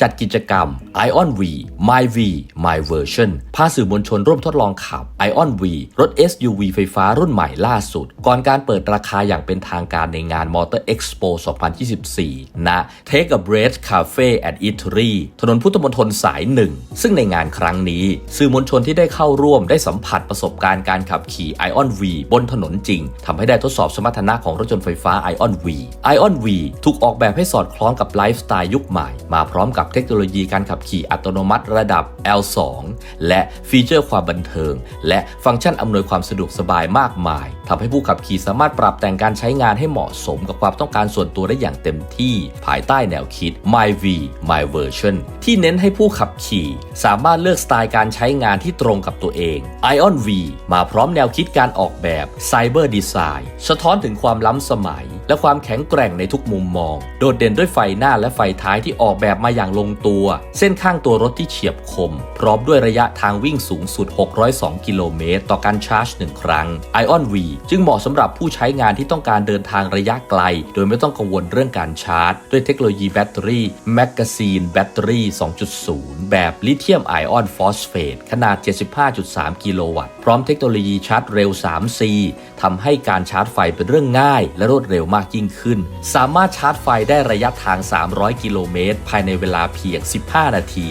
จัดกิจกรรม Ion V My V My Version พาสื่อมวลชนร่วมทดลองขับ Ion V รถ SUV ไฟฟ้ารุ่นใหม่ล่าสุด ก่อนการเปิดราคาอย่างเป็นทางการในงาน Motor Expo 2024 ณ Take a Breath Cafe and Eatery ถนนพุทธมณฑลสายหนึ่ง ซึ่งในงานครั้งนี้ สื่อมวลชนที่ได้เข้าร่วมได้สัมผัสประสบการณ์การขับขี่ Ion V บนถนนจริงทำให้ได้ทดสอบสมรรถนะของรถยนต์ไฟฟ้า Ion V Ion V ถูกออกแบบให้สอดคล้องกับไลฟ์สไตล์ยุคใหม่มาพร้อมกับเทคโนโลยีการขับขี่อัตโนมัติระดับ L2 และฟีเจอร์ความบันเทิง และฟังก์ชันอำนวยความสะดวกสบายมากมายทำให้ผู้ขับขี่สามารถปรับแต่งการใช้งานให้เหมาะสมกับความต้องการส่วนตัวได้อย่างเต็มที่ ภายใต้แนวคิด My V My Version ที่เน้นให้ผู้ขับขี่ สามารถเลือกสไตล์การใช้งานที่ตรงกับตัวเอง Ion V มาพร้อมแนวคิดการออกแบบ Cyber Design สะท้อนถึงความล้ำสมัย และความแข็งแกร่งในทุกมุมมอง โดดเด่นด้วยไฟหน้าและไฟท้ายที่ออกแบบมาอย่างลงตัว เส้นข้างตัวรถที่เฉียบคม พร้อมด้วยระยะทางวิ่งสูงสุด 602 กิโลเมตร ต่อการชาร์จ 1 ครั้ง Ion V จึงเหมาะสำหรับผู้ใช้งานที่ต้องการเดินทางระยะไกล โดยไม่ต้องกังวลเรื่องการชาร์จ ด้วยเทคโนโลยีแบตเตอรี่ Magazine Battery 2.0 แบบลิเธียมไอออนฟอสเฟตขนาด 75.3 กิโลวัตต์ พร้อมเทคโนโลยีชาร์จเร็ว 3C ทำให้การชาร์จไฟเป็นเรื่องง่าย และรวดเร็วมากยิ่งขึ้น สามารถชาร์จไฟได้ระยะทาง 300 กิโลเมตรภายในเวลาเพียง 15 นาที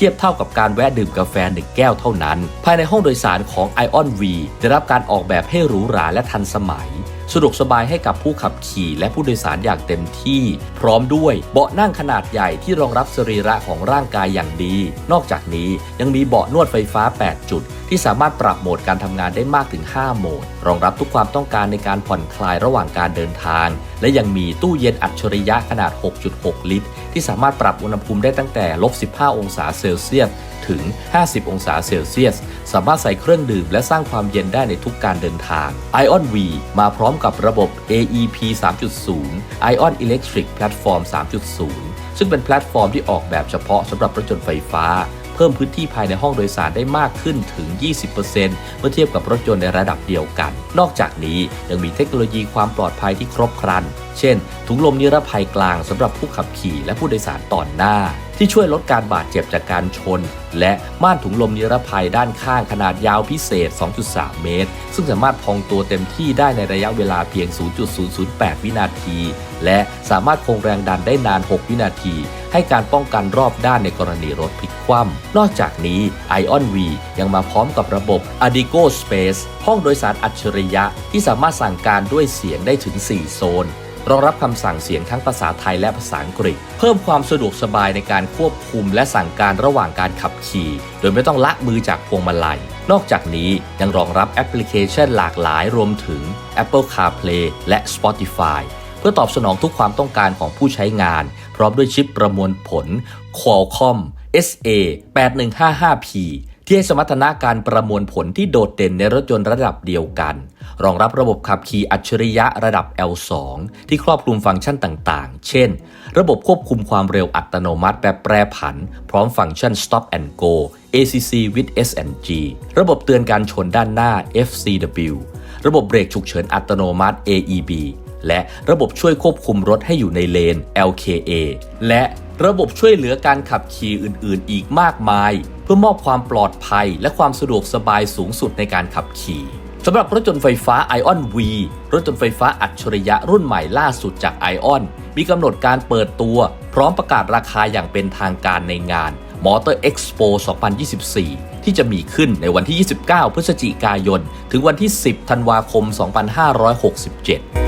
ทียบเท่ากับการแวะดื่มกาแฟหนึ่งแก้วเท่านั้น ภายในห้องโดยสารของ Ion V ได้รับการออกแบบให้หรูหราและทันสมัยสะดวกสบายให้กับผู้ขับขี่และผู้โดยสารอย่างเต็มที่ พร้อมด้วยเบาะนั่งขนาดใหญ่ที่รองรับสรีระของร่างกายอย่างดี นอกจากนี้ยังมีเบาะนวดไฟฟ้า 8 จุด ที่สามารถปรับโหมดการทำงานได้มากถึง 5 โหมด รองรับทุกความต้องการในการผ่อนคลายระหว่างการเดินทาง และยังมีตู้เย็นอัจฉริยะขนาด 6.6 ลิตร ที่สามารถปรับอุณหภูมิได้ตั้งแต่ลบ 15 องศาเซลเซียสถึง 50 องศาเซลเซียส สามารถใส่เครื่องดื่มและสร้างความเย็นได้ในทุกการเดินทาง Ion V มาพร้อมกับระบบ AEP 3.0 Ion Electric Platform 3.0 ซึ่งเป็นแพลตฟอร์มที่ออกแบบเฉพาะสำหรับรถยนต์ไฟฟ้า เพิ่มพื้นที่ภายในห้องโดยสารได้มากขึ้นถึง 20%เมื่อเทียบกับรถยนต์ในระดับเดียวกัน นอกจากนี้ยังมีเทคโนโลยีความปลอดภัยที่ครบครัน เช่น ถุงลมนิรภัยกลางสำหรับผู้ขับขี่และผู้โดยสารตอนหน้า ที่ช่วยลดการบาดเจ็บจากการชน และม่านถุงลมนิรภัยด้านข้างขนาดยาวพิเศษ 2.3 เมตร ซึ่งสามารถพองตัวเต็มที่ได้ในระยะเวลาเพียง 0.008 วินาที และสามารถคงแรงดันได้นาน 6 วินาที ให้การป้องกันรอบด้านในกรณีรถพลิกคว่ำนอกจากนี้ Ion V ยังมาพร้อมกับระบบ Adigo Space ห้องโดยสารอัจฉริยะที่สามารถสั่งการด้วยเสียงได้ถึง 4 โซน รองรับคำสั่งเสียงทั้งภาษาไทยและภาษาอังกฤษ เพิ่มความสะดวกสบายในการควบคุมและสั่งการระหว่างการขับขี่ โดยไม่ต้องละมือจากพวงมาลัย นอกจากนี้ยังรองรับแอปพลิเคชันหลากหลายรวมถึง Apple CarPlay และ Spotify เพื่อตอบสนองทุกความต้องการของผู้ใช้งาน พร้อมด้วยชิปประมวลผล Qualcomm SA 8155P ที่ให้สมรรถนะการประมวลผลที่โดดเด่นในรถยนต์ระดับเดียวกัน รองรับระบบขับขี่อัจฉริยะระดับ L2 ที่ครอบคลุมฟังก์ชันต่างๆ เช่น ระบบควบคุมความเร็วอัตโนมัติแบบแปรผัน พร้อมฟังก์ชัน Stop and Go ACC with SNG ระบบเตือนการชนด้านหน้า FCW ระบบเบรกฉุกเฉินอัตโนมัติ AEB และระบบช่วยควบคุมรถให้อยู่ในเลน LKA และระบบช่วยเหลือการขับขี่อื่น ๆ อีกมากมาย พื่อมอบความปลอดภัย และความสะดวกสบายสูงสุดในการขับขี่สำหรับรถยนต์ไฟฟ้า Ion V รถยนต์ไฟฟ้าอัจฉริยะรุ่นใหม่ล่าสุดจาก Ion มีกำหนดการเปิดตัว พร้อมประกาศราคาอย่างเป็นทางการในงาน Motor Expo 2024 ที่จะมีขึ้นในวันที่ 29 พฤศจิกายน ถึงวันที่ 10 ธันวาคม 2567